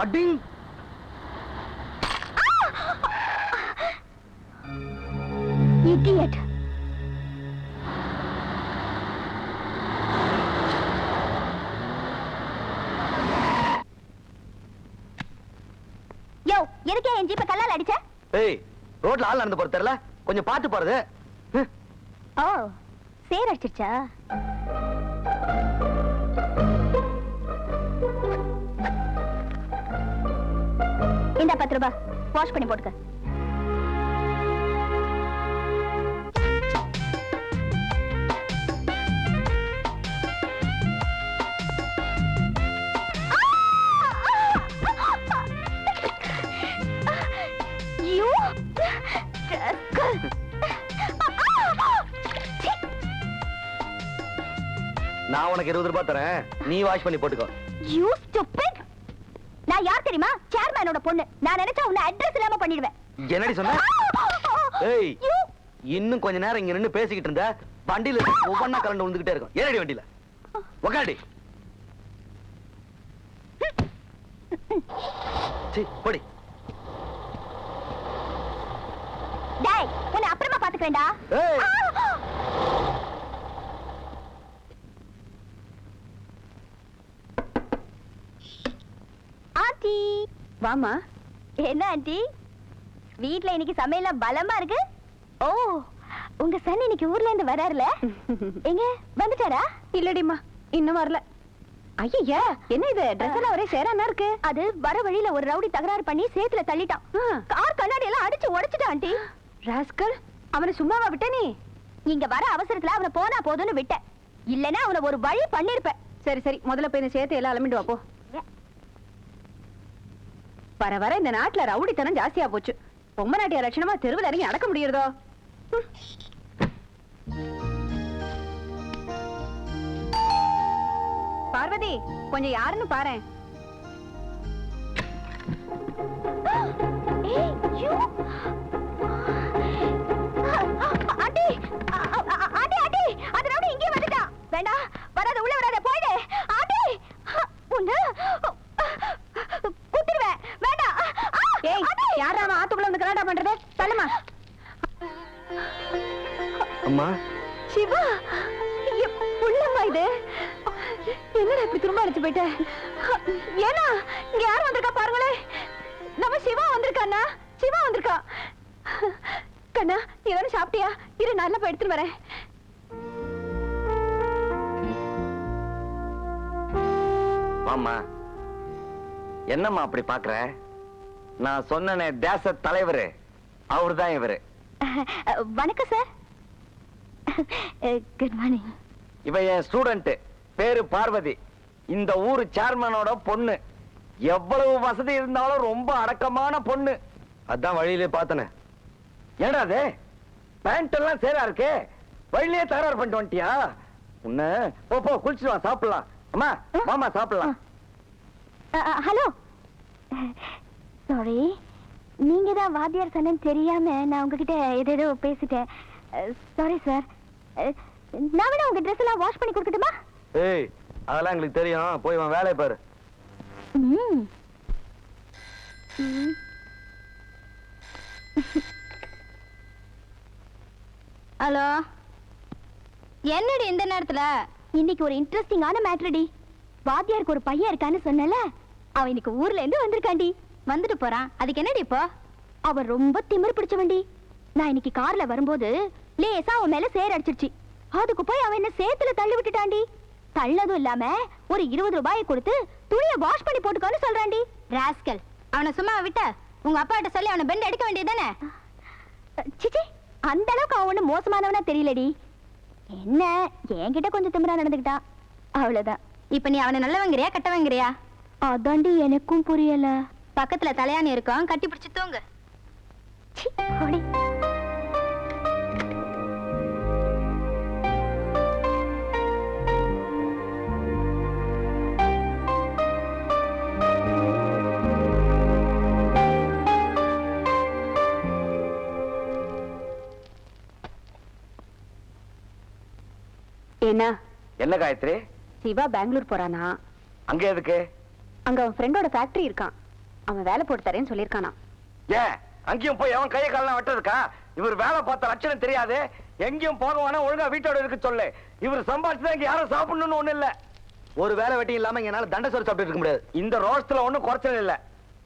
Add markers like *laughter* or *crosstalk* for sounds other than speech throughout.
அடிங் idiot யோ எதுக்கே என் ஜீப்பை கல்லால் அடிச்ச? ஏய் ரோட்ல ஆள் நடந்து போறது தெரியல? கொஞ்சம் பார்த்து போறது. ஓ சேர் அடிச்சிருச்சா? பத்து ரூபாய் வாஷ் பண்ணி போட்டுக்க! நான் உனக்கு இருபது ரூபாய் தரேன். நீ வாஷ் பண்ணி போட்டுக்கோ! நான் யார் தெரியுமா? சேர்மேனோட பொண்ணு. நான் நினைச்சா உன்னை அட்ரஸ் இல்லாம பண்ணிடுவேன். என்னடி சொன்ன? ஏய்! இன்னும் கொஞ்ச நேரம் இங்க நின்னு பேசிக்கிட்டு இருந்த வண்டியில ஒவ்வொன்னா கலண்டு விழுந்துகிட்டே இருக்கும். ஏறடி வண்டியில. உக்காடி. சீ போடி. டேய் உன்னை அப்புறமா பாத்துக்கிறேன்டா. ஏய் ஆண்டி வாமா என்ன ஆண்டி? வீட்ல இன்னைக்கு சமையல பலமா இருக்கு? ஓ உங்க சன் இன்னைக்கு ஊர்ல இருந்து வராருல? *laughs* எங்க வந்துட்டாரா? இல்லடிம்மா இன்னும் வரல. ஐயா என்ன இது? ட்ரெஸ் எல்லாம் ஒரே சேரானா இருக்கு. அது வர வழியில ஒரு ரவுடி தகராறு பண்ணி சேத்துல தள்ளிட்டான். கார் கண்ணாடி எல்லாம் அடிச்சு உடைச்சிட்டான் ஆண்டி. ராஸ்கல் அவனை சும்மாவா விட்ட நீ? இங்க வர அவசரத்துல அவனை போனா போதும்னு விட்டேன். இல்லனா அவனை ஒரு வழி பண்ணிருப்பேன். சரி சரி முதல்ல போய் இந்த சேர்த்து எல்லாம் அலமிண்டு வா போ. வர வர இந்த நாட்டுல ரவுடித்தனம் ஜாஸ்தியா போச்சு. பொம்மை நாட்டிய லட்சணமா தெருவில் இறங்கி நடக்க முடியுறதோ? பார்வதி கொஞ்சம் யாருன்னு பாரேன். கலாட்டா பண்றது? தள்ளுமா. அம்மா. சிவா புள்ளம்மா இது. என்னடா இப்படி திரும்ப அடிச்சு போயிட்ட? ஏன்னா இங்க யார் வந்திருக்கா பாருங்களே. நம்ம சிவா வந்திருக்காண்ணா சிவா வந்திருக்கா. கண்ணா நீ தானே சாப்பிட்டியா? இரு நல்லா போய் எடுத்துட்டு வரேன். ஆமா என்னம்மா அப்படி பாக்குற? நான் சொன்னனே தேச தலைவர். அவர்தான் இவரு. வணக்கம் சார் குட் மார்னிங் இவ என் ஸ்டூடெண்ட் பேரு பார்வதி. இந்த ஊரு சேர்மனோட பொண்ணு. எவ்வளவு வசதி இருந்தாலும் ரொம்ப அடக்கமான பொண்ணு. அதான் வழியிலே பார்த்தனே. ஏடா அது? பேண்ட் எல்லாம் சேரா இருக்கே? வழியிலே தகராறு பண்ணிட்டு வந்துட்டியா? உன்ன போ போ குளிச்சுட்டு வா சாப்பிடலாம். அம்மா மாமா சாப்பிடலாம். ஹலோ. சாரி நீங்க தான் வாத்தியார் சொன்னேன்னு தெரியாம நான் உங்ககிட்ட ஏதேதோ பேசிட்டேன். சாரி சார் நான் வேணா உங்க ட்ரெஸ் எல்லாம் வாஷ் பண்ணி கொடுக்கட்டுமா? ஏய் அதெல்லாம் எங்களுக்கு தெரியும். போய் உன் வேலையை பாரு. ம். ம். ஹலோ. என்னடி இந்த நேரத்துல? இன்னைக்கு ஒரு இன்ட்ரெஸ்டிங்கான மேட்ரடி வாத்தியாருக்கு ஒரு பையன் இருக்கான்னு சொன்னல அவன் இன்னைக்கு ஊர்ல இருந்து வந்திருக்காண்டி வந்துட்டு போறான். அதுக்கு என்னடி இப்போ? அவன் ரொம்ப திமிரு பிடிச்சவன்டி நான் இன்னைக்கு கார்ல வரும்போது லேசா அவன் மேல சேர் அடிச்சிருச்சு. அதுக்கு போய் அவன் என்ன சேத்துல தள்ளி விட்டுட்டாண்டி தள்ளதும் இல்லாம ஒரு இருபது ரூபாயை கொடுத்து துணியை வாஷ் பண்ணி போட்டுக்கோன்னு சொல்றாண்டி ராஸ்கல் அவனை சும்மா விட்ட. உங்க அப்பா கிட்ட சொல்லி அவனை பெண்ட் அடிக்க வேண்டியதானே சிச்சி அந்த அளவுக்கு அவன் ஒண்ணு மோசமானவனா தெரியலடி. என்ன என்கிட்ட கொஞ்சம் திமிரா நடந்துக்கிட்டான் அவ்வளவுதான். இப்ப நீ அவனை நல்லவங்கிறியா கட்டவங்கிறியா? அதாண்டி எனக்கும் புரியல. பக்கத்துல தலையாணி இருக்கும் கட்டி பிடிச்சு தூங்கு. என்ன என்ன காயத்ரி? சிவா பெங்களூர் போறானா. அங்க எதுக்கு? அங்க அவன் ஃப்ரெண்டோட ஃபேக்டரி இருக்கான். அவன் வேலை போட்டு தரேன்னு சொல்லியிருக்கானா ஏன் அங்கேயும் போய் எவன் கையை காலெல்லாம் வெட்டதுக்கா இவர் வேலை பார்த்த லட்சணம் தெரியாது. எங்கேயும் போக வேணா ஒழுங்கா வீட்டோட இருக்க சொல்லு. இவர் சம்பாதிச்சுதான் இங்க யாரும் சாப்பிடணும்னு ஒண்ணு இல்ல. ஒரு வேலை வெட்டி இல்லாம எங்கனால தண்டை சோறு சாப்பிட்டு இருக்க முடியாது. இந்த ரோஷத்துல ஒண்ணும் குறைச்சல் இல்ல.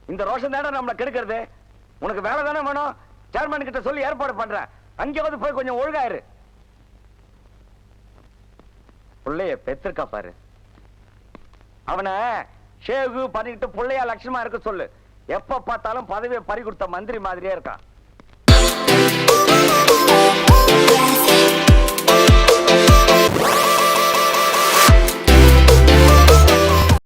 இந்த ரோஷம் தானே நம்மள கெடுக்கிறது. உனக்கு வேலை தானே வேணும்? சேர்மன் கிட்ட சொல்லி ஏற்பாடு பண்றேன். அங்கேயாவது போய் கொஞ்சம் ஒழுங்காயிரு புள்ளைய பெத்திருக்கா பாரு. அவனை ஷேகு பண்ணிக்கிட்டு பிள்ளையா லட்சணமா இருக்க சொல்லு. எப்ப பார்த்தாலும் பதவியை பறி கொடுத்த மந்திரி மாதிரியே இருக்கான்.